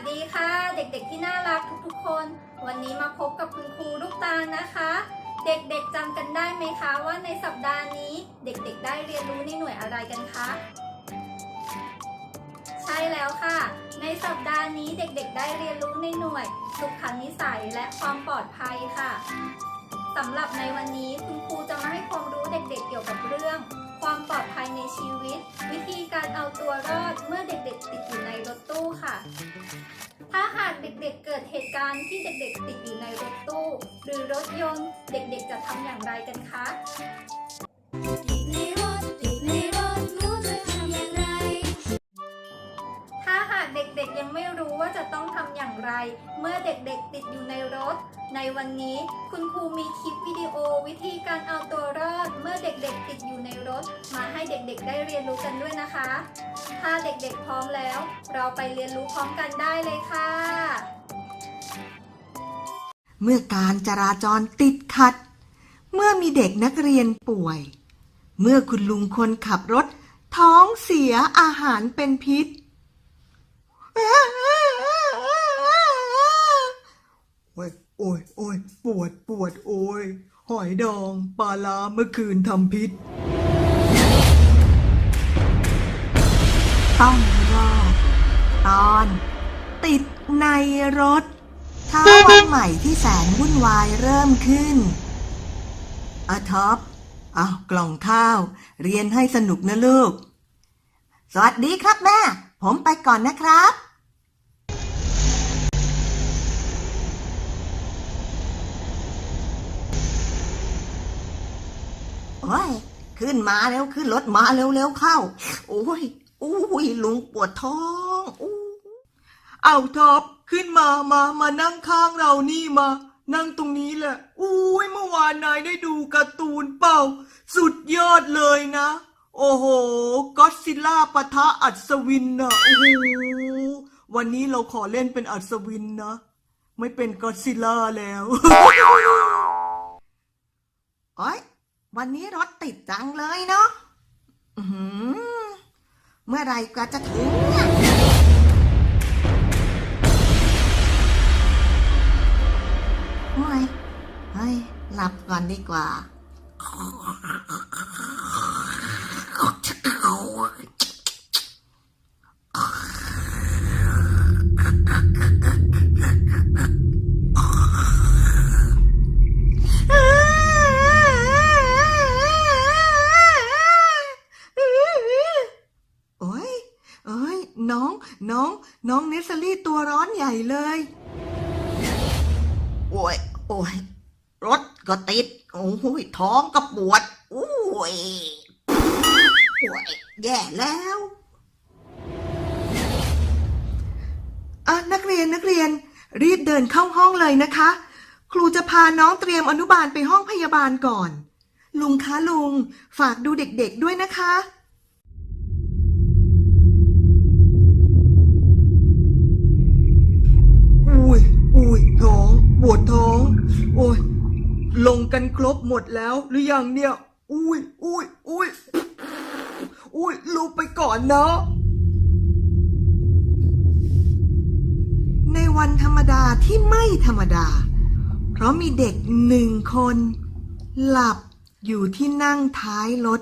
สวัสดีค่ะ เด็กๆที่น่ารักทุกๆคน วันนี้มาพบกับคุณครูลูกตาลนะคะ เด็กๆจำกันได้ไหมคะว่าในสัปดาห์นี้เด็กๆได้เรียนรู้ในหน่วยอะไรกันคะใช่แล้วค่ะ ในสัปดาห์นี้เด็กๆ ได้เรียนรู้ในหน่วย สุขนิสัยและความปลอดภัยค่ะสำหรับในวันนี้คุณครูจะมาให้ความรู้เด็กๆ เกี่ยวกับเรื่อง เด็กๆ เกิดเหตุการณ์ที่เด็กๆ ติดอยู่ในรถตู้ หรือรถยนต์ เด็กๆ จะทำอย่างไรกันคะติดในรถติดในรถนูจะทำอย่างไรถ้าหากเด็กๆ ยังไม่รู้ว่าจะต้องทำอย่างไร เมื่อเด็กๆ ติดอยู่ในรถ ในวันนี้คุณครูมีคลิปวิดีโอวิธีการเอาตัวรอด เมื่อเด็กๆ ติดอยู่ในรถ มาให้เด็กๆ ได้เรียนรู้กันด้วยนะคะ ถ้าเด็กๆพร้อมแล้ว เราไปเรียนรู้พร้อมกันได้เลยค่ะ เมื่อการจราจรติดขัด เมื่อมีเด็กนักเรียนป่วย เมื่อคุณลุงคนขับรถ ท้องเสียอาหารเป็นพิษ โอ้ยโอ้ยโอ้ยปวดปวดโอ้ยหอยดองปลาลาเมื่อคืนทำพิษ ต้องรอดตอน ติดในรถเช้าวันใหม่ที่แสนวุ่นวายเริ่มขึ้นอาท็อปเอากล่องข้าว เรียนให้สนุกนะลูก สวัสดีครับแม่ ผมไปก่อนนะครับ โอ้ย ขึ้นมาแล้วขึ้นรถมาเร็วๆเข้า โอ้ย อ้ยลุงปวดท้องอู้เอาท็อปขึ้นมามามานั่งข้างเรานี่มา นั่งตรงนี้แหละอุ้ยเมื่อวานนายได้ดูการ์ตูนเปล่า สุดยอดเลยนะ โอ้โหก็ซิลล่าปะทะอัศวินนะโอ้โหวันนี้เราขอเล่นเป็นอัศวินนะ ไม่เป็นก็ซิลล่าแล้วโอ้ยวันนี้รถติดจังเลยเนาะอื้อหือ เมื่อไรก็จะถึงเนี่ยโอ้ยเฮ้ยหลับก่อนดีกว่า โอ้ยเอ้ย น้อง น้อง น้องเนสซารี่ตัวร้อนใหญ่เลย โอ้ย โอ้ย รถก็ติด โอ้ยท้องก็ปวดโอ้ยโอ้ยแย่แล้วอะนักเรียนนักเรียน รีบเดินเข้าห้องเลยนะคะ ครูจะพาน้องเตรียมอนุบาลไปห้องพยาบาลก่อน ลุงคะลุง ฝากดูเด็กๆด้วยนะคะอุ้ยอุ้ยท้องปวดท้อง โอ้ย ลงกันครบหมดแล้วหรือยังเนี่ย อุ้ยอุ้ยอุ้ยอุ้ยลูกไปก่อนเนาะ ในวันธรรมดาที่ไม่ธรรมดา เพราะมีเด็กหนึ่งคน หลับอยู่ที่นั่งท้ายรถ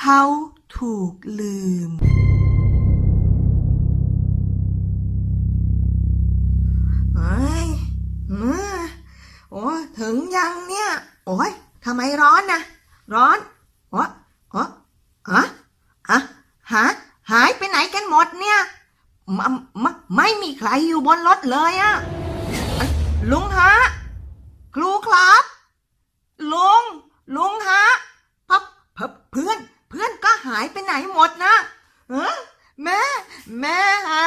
เขาถูกลืม งยังเนี่ย โอ้ยทำไมร้อนนะร้อนอ้โอ้อะอะหาหายไปไหนกันหมดเนี่ยมมไม่มีใครอยู่บนรถเลยอะลุงฮะครูครับ ลุง ลุงฮะพับพับเพื่อน เพื่อนก็หายไปไหนหมดนะเออแม่ แม่ฮะ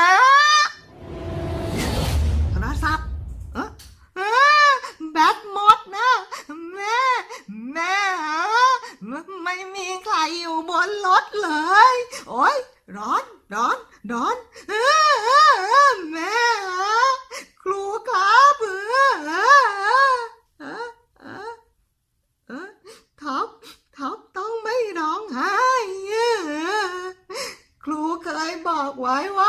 โทรศัพท์เอ๊ะเอ๊ะแบตหมด นะแม่ แม่ไม่มีใครอยู่บนรถเลย โอ๊ยร้อนร้อนร้อนแม่ครูครับท็อปท็อปต้องไม่ร้องไห้ครูเคยบอกไว้ว่า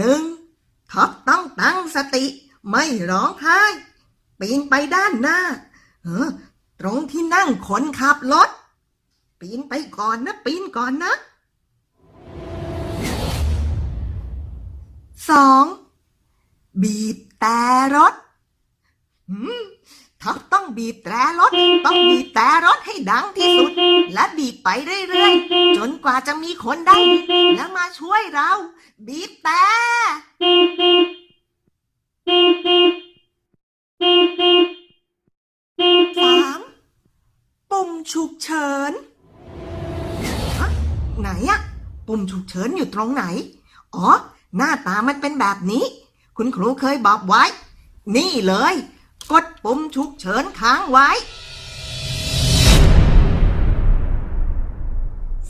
นึ่งท็อปต้องตั้งสติ ไม่ร้องไห้ปีนไปด้านหน้า เออ ตรงที่นั่งคนขับรถ ปีนไปก่อนนะปีนก่อนนะสองบีบแต่รถ อืม ท็อปต้องบีบแตรรถ ต้องบีบแต่รถให้ดังที่สุด และบีบไปเรื่อยๆ จนกว่าจะมีคนได้ยินแล้วมาช่วยเรา บีบแต่สามปุ่มฉุกเฉินฮะไหนอะปุ่มฉุกเฉินอยู่ตรงไหน อ๋อ หน้าตามันเป็นแบบนี้ คุณครูเคยบอกไว้ นี่เลยกด ปุ่มฉุกเฉินค้างไว้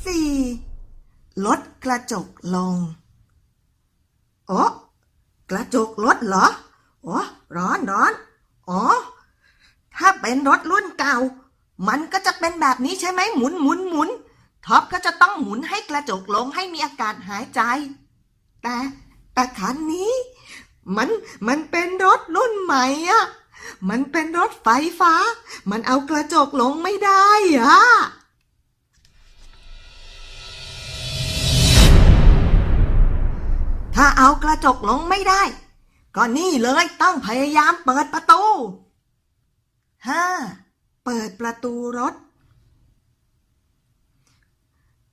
สี่ลดกระจกลง โอ้กระจกลดเหรอ โอ้ร้อนร้อนอ๋อ ถ้าเป็นรถรุ่นเก่า มันก็จะเป็นแบบนี้ใช่ไหมหมุนหมุนหมุนท็อปก็จะต้องหมุนให้กระจกลงให้มีอากาศหายใจ แต่แต่คันนี้ มันมันเป็นรถรุ่นใหม่อะ มันเป็นรถไฟฟ้า มันเอากระจกลงไม่ได้อะถ้าเอากระจกลงไม่ได้ ก็นี่เลยต้องพยายามเปิดประตูห้าเปิดประตูรถ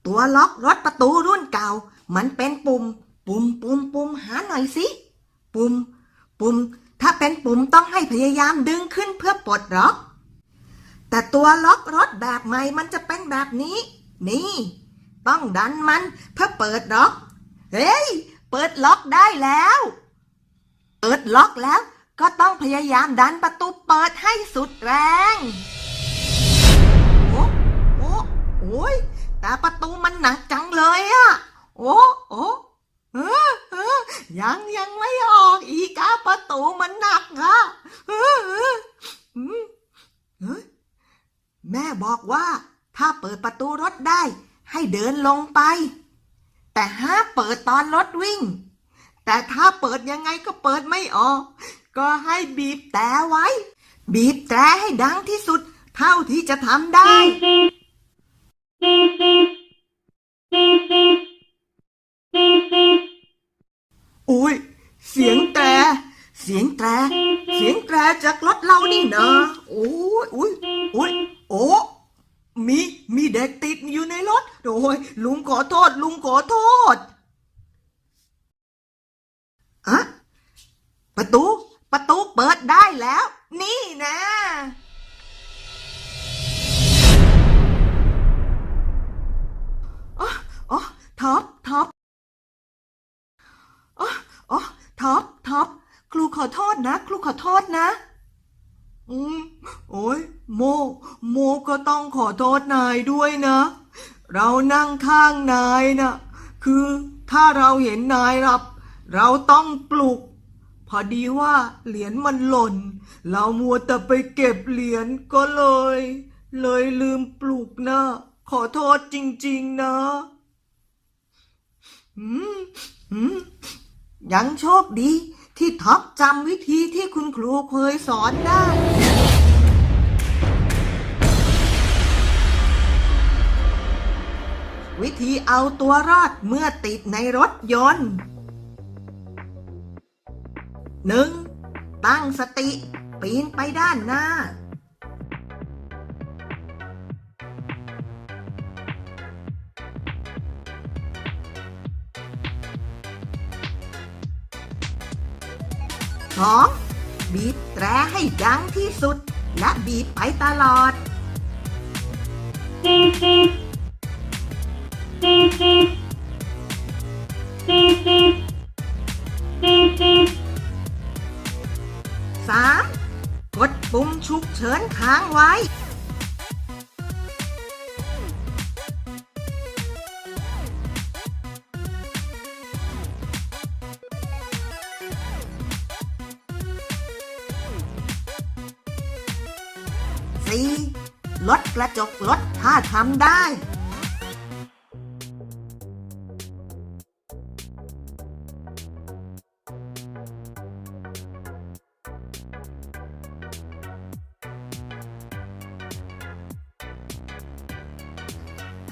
ตัวล็อกรถประตูรุ่นเก่า มันเป็นปุ่ม ปุ่มปุ่มปุ่มหาหน่อยสิ ปุ่ม ปุ่ม ถ้าเป็นปุ่มต้องให้พยายามดึงขึ้นเพื่อปลดล็อก แต่ตัวล็อกรถแบบใหม่มันจะเป็นแบบนี้ นี่ ต้องดันมันเพื่อเปิดล็อก เฮ้ย เปิดล็อกได้แล้ว เปิดล็อกแล้วก็ต้องพยายามดันประตูเปิดให้สุดแรง โอ้โอ้โอ้ยแต่ประตูมันหนักจังเลยอะโอ้โอ้ ยังยังไม่ออกอีกอะประตูมันหนักอะแม่บอกว่า ถ้าเปิดประตูรถได้ ให้เดินลงไป แต่ห้าเปิดตอนรถวิ่ง แต่ถ้าเปิดยังไงก็เปิดไม่ออก ก็ให้บีบแต่ไว้ บีบแตรให้ดังที่สุด เท่าที่จะทำได้ อุ้ย เสียงแตร เสียงแตร เสียงแตรจากรถเรานี่นะโอ้ยอุ้ยอุ้ยโอ้มีมีเด็กติดอยู่ในรถโอ้ยลุงขอโทษ ลุงขอโทษอะประตูประตู นะ ครูขอโทษนะ อืมโอ้ยโม โมก็ต้องขอโทษนายด้วยนะ เรานั่งข้างนายนะคือถ้าเราเห็นนายหลับ เราต้องปลุก พอดีว่าเหรียญมันหล่น เรามัวแต่ไปเก็บเหรียญก็เลย เลยลืมปลุกนะ ขอโทษจริง ๆ นะอืมอืมยังโชคดี ที่ท็อปจำวิธีที่คุณครูเคยสอนได้ วิธีเอาตัวรอดเมื่อติดในรถยนต์หนึ่งตั้งสติ ปีนไปด้านหน้า สองบีบแตรให้ดังที่สุด และบีบไปตลอดสามกดปุ่มฉุกเฉินค้างไว้ จกรถถ้าทำได้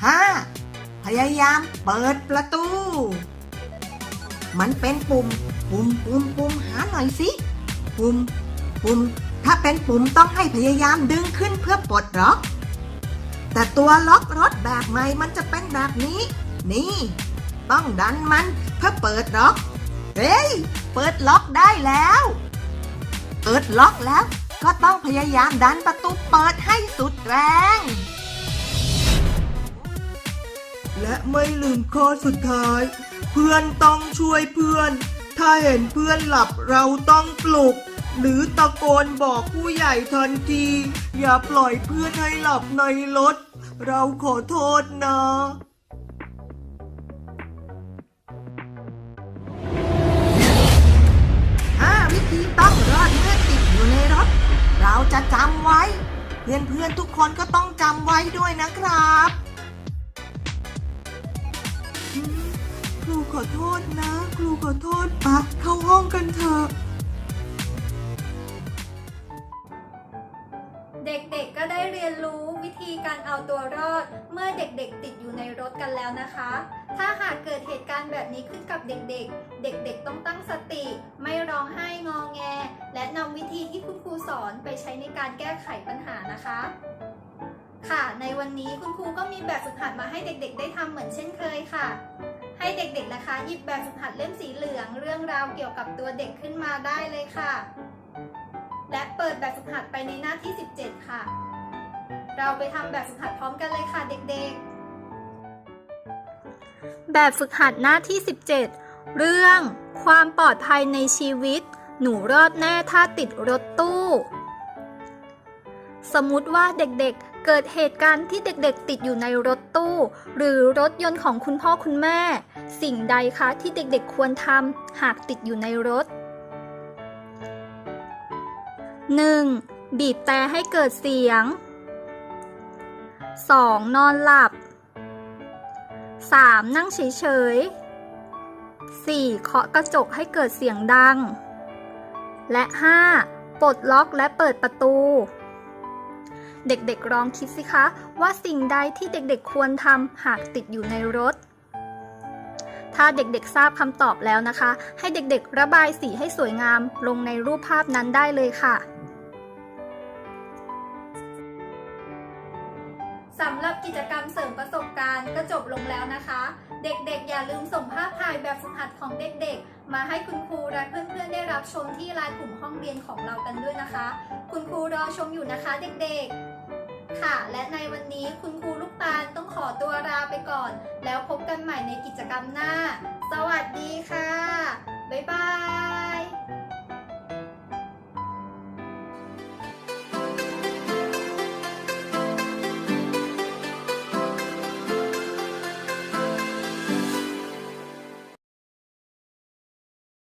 ห้าพยายามเปิดประตู มันเป็นปุ่ม ปุ่มปุ่มปุ่มหาหน่อยสิ ปุ่ม ปุ่ม ถ้าเป็นปุ่มต้องให้พยายามดึงขึ้นเพื่อปลดล็อก แต่ตัวล็อกรถแบบใหม่มันจะเป็นแบบนี้ นี่ ต้องดันมันเพื่อเปิดล็อก เฮ้ย เปิดล็อกได้แล้ว เปิดล็อกแล้ว ก็ต้องพยายามดันประตูเปิดให้สุดแรง และไม่ลืมข้อสุดท้าย เพื่อนต้องช่วยเพื่อน ถ้าเห็นเพื่อนหลับเราต้องปลุก หรือตะโกนบอกผู้ใหญ่ทันที อย่าปล่อยเพื่อนให้หลับในรถ เราขอโทษนะ ห้าวิธีต้องรอดเมื่อติดอยู่ในรถ เราจะจำไว้ เพื่อนๆทุกคนก็ต้องจำไว้ด้วยนะครับอืมครูขอโทษนะ ครูขอโทษปะเข้าห้องกันเถอะ ด็กๆก็ได้เรียนรู้วิธีการเอาตัวรอด เมื่อเด็กๆ ติดอยู่ในรถกันแล้วนะคะ ถ้าหากเกิดเหตุการณ์แบบนี้ขึ้นกับเด็กๆ เด็กๆ ต้องตั้งสติ ไม่ร้องไห้งอแง และนำวิธีที่คุณครูสอนไปใช้ในการแก้ไขปัญหานะคะ ค่ะ ในวันนี้คุณครูก็มีแบบฝึกหัดมาให้เด็กๆ ได้ทำเหมือนเช่นเคยค่ะให้เด็กๆนะคะ หยิบแบบฝึกหัดเล่มสีเหลือง เรื่องราวเกี่ยวกับตัวเด็กขึ้นมาได้เลยค่ะ และเปิดแบบฝึกหัดไปในหน้าที่ 17 ค่ะ เราไปทำแบบฝึกหัดพร้อมกันเลยค่ะเด็กๆ แบบฝึกหัดหน้าที่ 17 เรื่องความปลอดภัยในชีวิต หนูรอดแน่ถ้าติดรถตู้ สมมุติว่าเด็กๆ เกิดเหตุการณ์ที่เด็กๆ ติดอยู่ในรถตู้ หรือรถยนต์ของคุณพ่อคุณแม่ สิ่งใดคะที่เด็กๆ ควรทำหากติดอยู่ในรถ 1. บีบแต่ให้เกิดเสียง 2. นอนหลับ 3. นั่งเฉยๆ 4. เคาะกระจกให้เกิดเสียงดัง และ 5. ปลดล็อกและเปิดประตู เด็กๆลองคิดสิคะว่าสิ่งใดที่เด็กๆควรทำหากติดอยู่ในรถ ถ้าเด็กๆทราบคำตอบแล้วนะคะ ให้เด็กๆระบายสีให้สวยงามลงในรูปภาพนั้นได้เลยค่ะ อย่าลืมส่งภาพถ่ายแบบฝึกหัดของเด็กๆ มาให้คุณครูและเพื่อนๆได้รับชมที่ไลน์กลุ่มห้องเรียนของเรากันด้วยนะคะ คุณครูรอชมอยู่นะคะเด็กๆ ค่ะ และในวันนี้คุณครูลูกตาลต้องขอตัวลาไปก่อน แล้วพบกันใหม่ในกิจกรรมหน้า สวัสดีค่ะ บ๊ายบาย